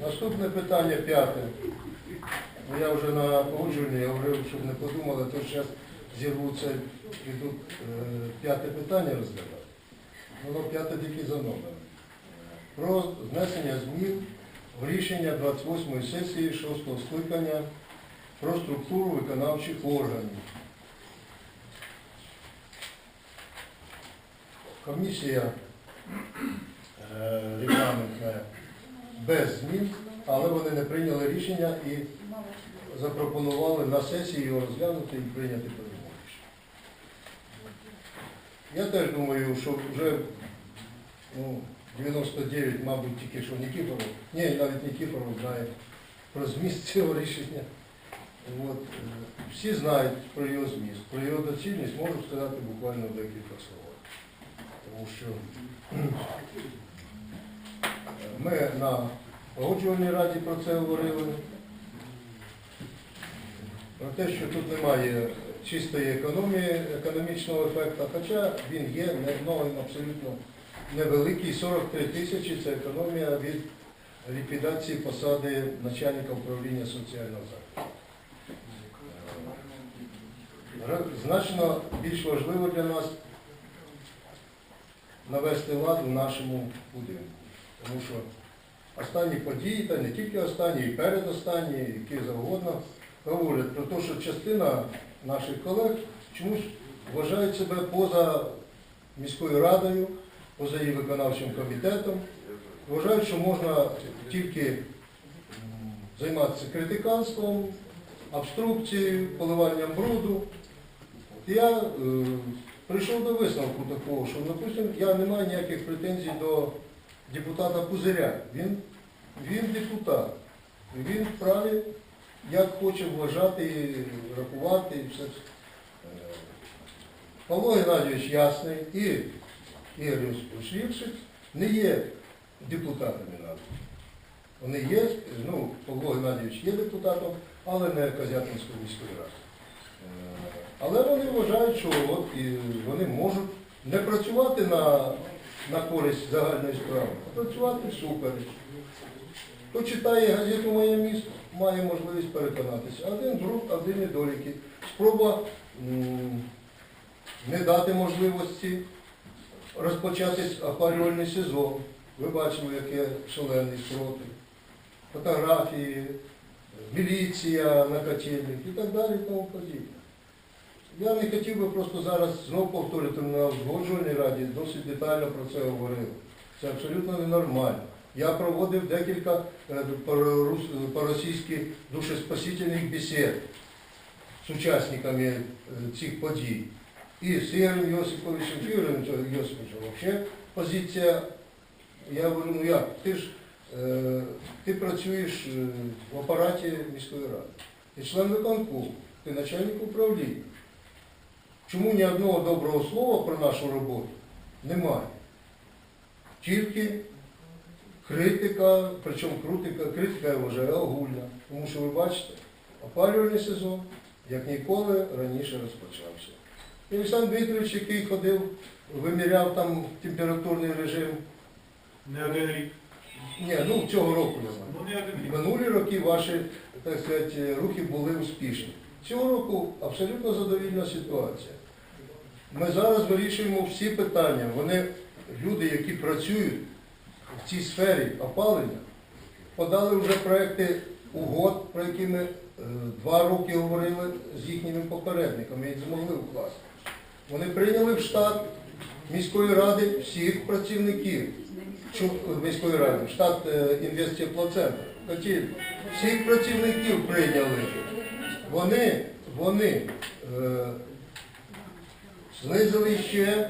Наступне питання п'яте. Ну, Я вже на погоджуванні говорив, щоб не подумали, то зараз зірвуться, підуть е, п'яте питання розглядати. Воно п'яте тільки за номером. Про внесення змін в рішення 28-ї сесії 6-го скликання про структуру виконавчих органів. Комісія е, регламентна без змін, але вони не прийняли рішення і запропонували на сесії його розглянути і прийняти рішення. Я теж думаю, що вже ну, 99, мабуть, тільки що Нікіфоров, ні, навіть Нікіфоров знає про зміст цього рішення. От, е, всі знають про його зміст, про його доцільність можу сказати буквально декілька словах. Тому що ми на погоджувальній раді про це говорили. Про те, що тут немає чистої економії, економічного ефекту, хоча він є, не, ну, абсолютно невеликий, 43 тисячі це економія від ліквідації посади начальника управління соціального захисту. Значно більш важливо для нас навести лад в нашому будинку. Тому що останні події, та не тільки останні, і передостанні, які завгодно, говорять про те, що частина наших колег чомусь вважають себе поза міською радою, поза її виконавчим комітетом. Вважають, що можна тільки займатися критиканством, обструкцією, поливанням бруду. Я е, прийшов до висновку такого, що, допустим, я не маю ніяких претензій до депутата Пузиря. Він, він депутат. Він вправі, як хоче вважати, рахувати і все. Е, Павло Геннадійович Ясний і Ігор Йосипович не є депутатами ради. Вони є, ну, Павло Геннадійович є депутатом, але не Козятинської міської ради. Е, Але вони вважають, що от і вони можуть не працювати на, на користь загальної справи, а працювати всупереч. Хто читає газету Моє місто, має можливість переконатися. Один бруд, один недоліки. Спроба не дати можливості розпочати опалювальний сезон. Ви бачили, яке шалений спротив. Фотографії, міліція на котельник і так далі і тому подібне. Я не хотів би просто зараз знов повторити на узгоджувальній раді, досить детально про це говорили. Це абсолютно ненормально. Я проводив декілька е, по-російськи душеспасительних бесід з учасниками е, цих подій. І з Ігорем Йосиповичем, з Ігорем Йосиповичем взагалі позиція, я говорю, ну як, ти ж е, ти працюєш в апараті міської ради, ти член виконкому, ти начальник управління. Чому ні одного доброго слова про нашу роботу немає? Тільки критика, причому критика, критика я вважаю огульна. Тому що ви бачите, опалювальний сезон, як ніколи, раніше розпочався. І Олександр Дмитрович, який ходив, виміряв там температурний режим. Не один рік. Ні, ну цього року знаю. Ну не. Минулі роки ваші, так сказати, рухи були успішні. Цього року абсолютно задовільна ситуація. Ми зараз вирішуємо всі питання. Вони, люди, які працюють в цій сфері опалення, подали вже проекти угод, про які ми е, два роки говорили з їхніми попередниками і змогли укласти. Вони прийняли в штат міської ради всіх працівників міської ради, штат е, інвестиплоцентру, всіх працівників прийняли. Вони, вони е, знизили ще е,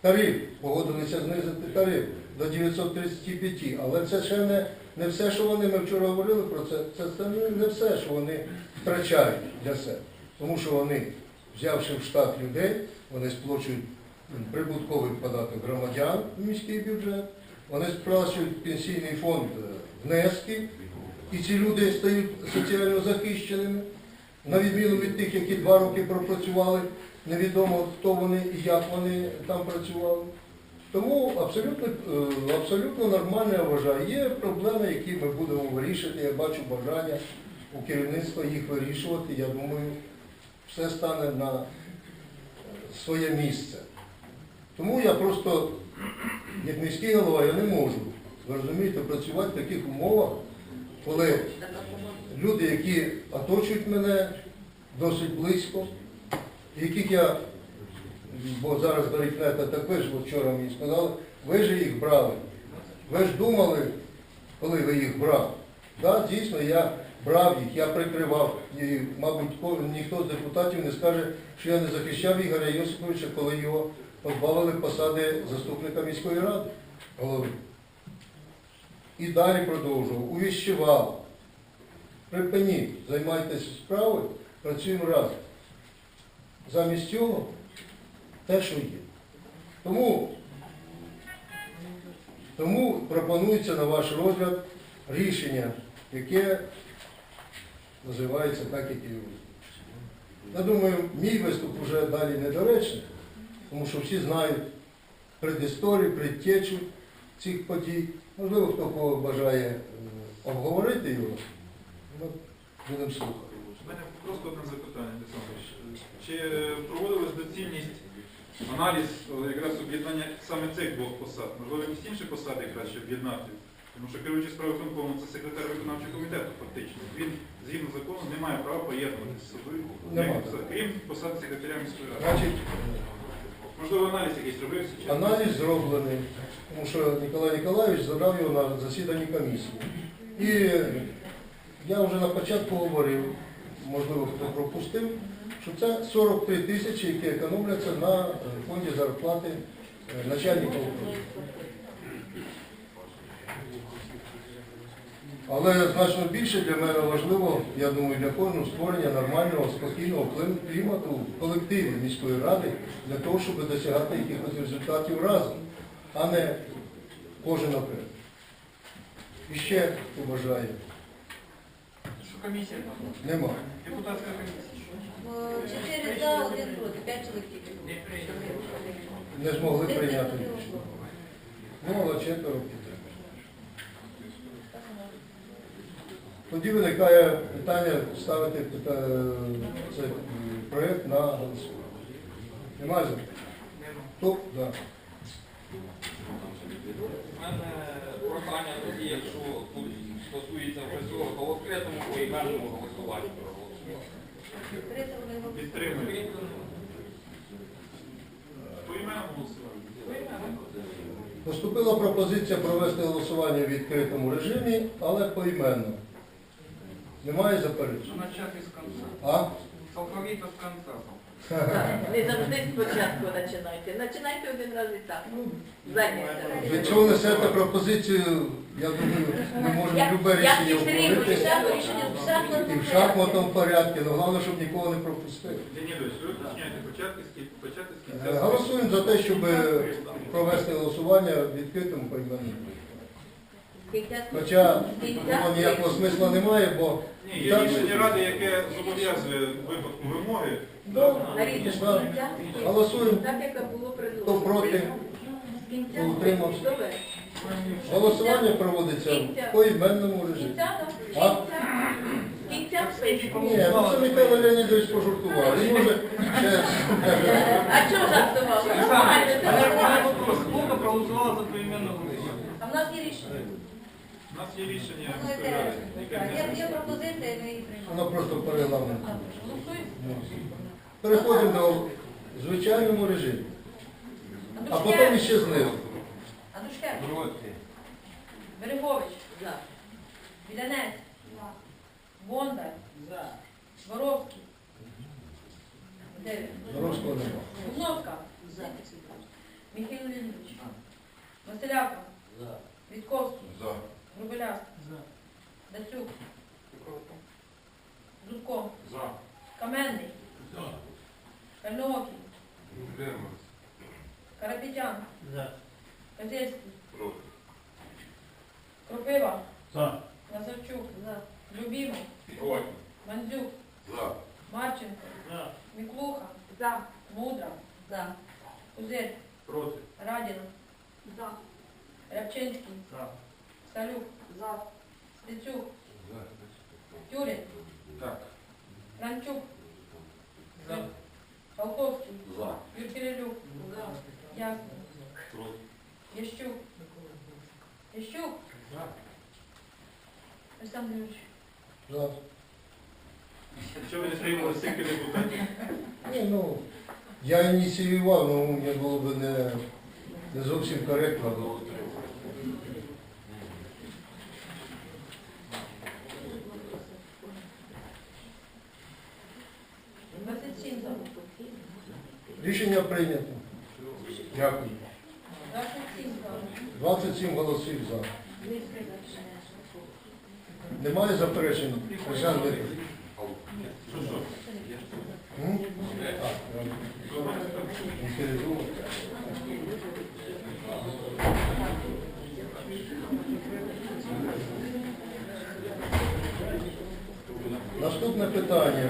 тариф, погодилися знизити тариф до 935, але це ще не, не все, що вони, ми вчора говорили про це, це, це не- все, що вони втрачають для себе. Тому що вони, взявши в штат людей, вони сплачують прибутковий податок громадян в міський бюджет, вони сплачують пенсійний фонд е, внески, і ці люди стають соціально захищеними, на відміну від тих, які два роки пропрацювали, невідомо хто вони і як вони там працювали. Тому абсолютно, е, абсолютно нормально я вважаю. Є проблеми, які ми будемо вирішити. Я бачу бажання у керівництва їх вирішувати. Я думаю, все стане на своє місце. Тому я просто, як міський голова, я не можу, ви розумієте, працювати в таких умовах, коли люди, які оточують мене досить близько, яких я, бо зараз берегнете, так ви ж вчора мені сказали, ви ж їх брали. Ви ж думали, коли ви їх брали. Так, дійсно, я брав їх, я прикривав. І, мабуть, ніхто з депутатів не скаже, що я не захищав Ігоря Йосиповича, коли його позбавили посади заступника міської ради голови. І далі продовжував, увіщував. Припиніть, займайтеся справою, працюємо разом. Замість цього те, що є. Тому, тому пропонується на ваш розгляд рішення, яке називається так, як і ви. Я думаю, мій виступ вже далі недоречний, тому що всі знають предісторію, предтечу цих подій. Можливо, хто кого бажає е, обговорити його, ми будемо слухати. У мене просто одне запитання, Олександр. Чи проводилась доцільність, аналіз якраз об'єднання саме цих двох посад? Можливо, якісь інші посади краще об'єднати? Тому що керуючий справи виконкому це секретар виконавчого комітету фактично. Він згідно закону не має права поєднуватися з собою, крім посади секретаря міської ради. Можливо, аналіз якийсь робився? чи- Аналіз зроблений, тому що Ніколай Ніколаєвич забрав його на засіданні комісії. І я вже на початку говорив, можливо, хто пропустив, що це 43 тисячі, які економляться на е, фонді зарплати начальників. начальника управління. Але значно більше для мене важливо, я думаю, для кожного створення нормального, спокійного клімату в колективі міської ради для того, щоб досягати якихось результатів разом, а не кожен окремо. І ще бажає. Що комісія? Нема. Депутатська комісія. Чотири за, один проти, п'ять чоловік. Не змогли прийняти. Ну, але четверо Тоді виникає питання ставити цей проєкт на голосування. Немає? Хто? Да. У мене прохання тоді, якщо тут стосується вже цього, то в відкритому поіменному голосуванні його Підтримуємо. По іменам голосування. Поступила пропозиція провести голосування в відкритому режимі, але поіменно. Немає заперечень? Начати з кінця. А? Алфавіта з кінця. Так, Не завжди спочатку починайте. Починайте один раз і так. Зайняйте. Якщо ви несете пропозицію, я думаю, ми можемо любе Я рішення підтримую обговорити всяке рішення з і в шахматному порядку, але головне, щоб нікого не пропустити. Ви уточняєте початки, Е. Голосуємо за те, щоб провести голосування в відкритому поіменному. Хоча воно ніякого смисла немає, бо Ні, є рішення ради, яке зобов'язує випадку вимоги. Да. Голосуємо. Так, як було Хто предложено. проти, кінця Утримався. голосування проводиться в поіменному режимі. кінця А? Кінця. Ні, ну це Михайло Леонідович пожартував. Він може ще А чого жартував? Нормально, це нормально. проголосувала за голосування? А в нас є рішення. У нас є рішення Ну, міської ради, яке Є є пропозиція, ми її приймаємо. воно просто по регламенту. Голосуємо? Переходимо до звичайному режимі. А потім ще знизу. Адушкевич. Проти. Берегович. За. Білянець. За. Бондар. За. Воровський. Дев'ять. Дорожського нема. Кузновська. За. Михайло Леонідович. Василяка. За. Вітковський. За. Грубеляк. За. Дацюк. Зубко. За. Каменний. За. Кальноокий. Карапетян. За. Козельський. Проти. Кропива. За. Назарчук. За. Любімов. Проти. Мандзюк. За. Марченко. За. Міклуха. За. Мудра. За. Кузель. Проти. Радіна. За. Рябчинський. За. Салюк. За. Стецюк. Тюрин. Так. Ранчук. За. Полковський. За. Юркелелюк. За. Ясний. Проти. Ящук. Ящук. За. Олександр Юрійович. За. Що ви не стримували стільки депутатів? Ні, ну, я ініціював, але мені було б не, не зовсім коректно. Рішення прийнято. Дякую. 27 голосів за. Немає заперечень? Олександр передумав. Наступне питання.